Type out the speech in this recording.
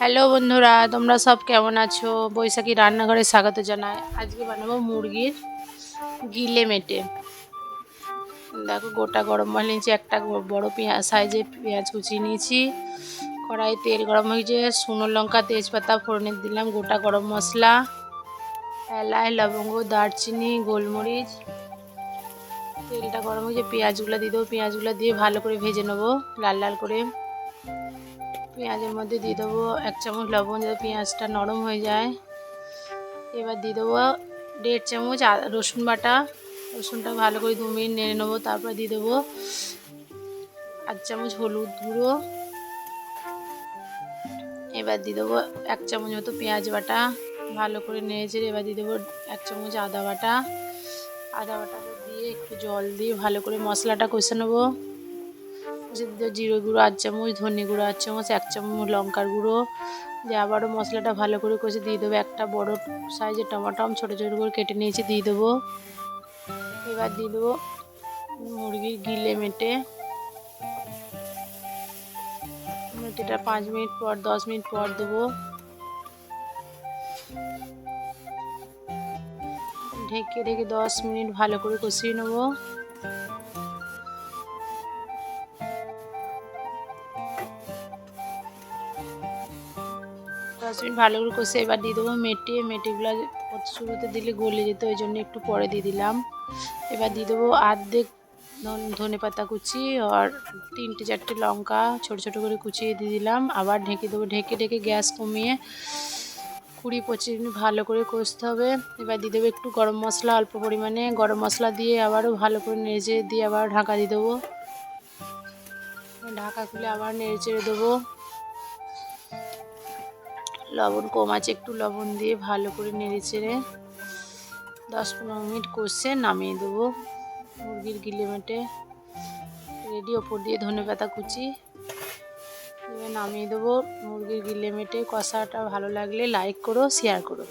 Hello বন্ধুরা, তোমরা সব কেমন আছো? বৈশাখী রান্নাঘরে স্বাগত জানাই। আজকে বানাবো মুরগির গিলে মেটে। দেখো, গোটা গরম মশলা নিয়েছি, একটা বড় পেঁয়াজ, সাইজে পেঁয়াজ কুচিয়ে নিয়েছি। কড়াই তেল গরম হয়েছে শুকনো লঙ্কা, তেজপাতা, ফোড়নে দিলাম, গোটা গরম মশলা এলাই লবঙ্গ, দারচিনি, গোলমরিচ। তেলটা গরম হয়েছে পেঁয়াজগুলো দিয়ে দেবো, পেঁয়াজগুলো দিয়ে ভালো করে ভেজে নেব, লাল লাল করে। পেঁয়াজের মধ্যে দিয়ে দেবো এক চামচ লবণ, যাতে পেঁয়াজটা নরম হয়ে যায়। এবার দিয়ে দেবো দেড় চামচ রসুন বাটা। রসুনটা ভালো করে দু মিনিট নেড়ে নেব, তারপর দিয়ে দেবো এক চামচ হলুদ গুঁড়ো। এবার দিয়ে দেবো এক চামচ মতো পেঁয়াজ বাটা, ভালো করে নেড়ে চেড়ে এবার দিয়ে দেবো এক চামচ আদা বাটা। আদা বাটা দিয়ে একটু জল দিয়ে ভালো করে মশলাটা কষে নেব। জিরে গুঁড়ো আট চামচ ধনে গুঁড়ো আট চামচ, এক চামচ লঙ্কার গুঁড়ো। দিয়ে আবারও মশলাটা ভালো করে কষে দিয়ে দেবো। একটা বড় সাইজের টমাটো আমি ছোটো ছোটো করে কেটে নিয়েছি, দিয়ে দেবো। এবার দিয়ে দেবো মুরগির গিলে মেটে। মেটেটা পাঁচ মিনিট পর, দশ মিনিট পর দেবো। ঢেকে ঢেকে দশ মিনিট ভালো করে কষিয়ে নেব। দশ ভালো করে কষে এবার দিয়ে দেবো মেটে, মেটেগুলো শুরুতে দিলে গলে যেত, ওই জন্য একটু পরে দিয়ে দিলাম। এবার দিয়ে দেবো আর্ধেক ধনে পাতা কুচি আর তিনটে চারটে লঙ্কা ছোট ছোট করে কুচিয়ে দিয়ে দিলাম। আবার ঢেকে দেবো, ঢেকে ঢেকে গ্যাস কমিয়ে কুড়ি পঁচিশ মিনিট ভালো করে কষতে হবে। এবার দিয়ে দেবো একটু গরম মশলা অল্প পরিমাণে। গরম মশলা দিয়ে আবারও ভালো করে নেড়ে দিয়ে আবার ঢাকা দিয়ে দেবো। ঢাকা খুলে আবার নেড়ে চেড়ে দেবো। লবণ কম আছে, একটু লবণ দিয়ে ভালো করে নেড়ে চেড়ে দশ পনেরো মিনিট কষে নামিয়ে দেবো। মুরগির গিলে মেটে রেডি, ওপর দিয়ে ধনে পাতা কুচি নামিয়ে দেবো। মুরগির গিলে মেটে কষাটা ভালো লাগলে লাইক করো শেয়ার করো।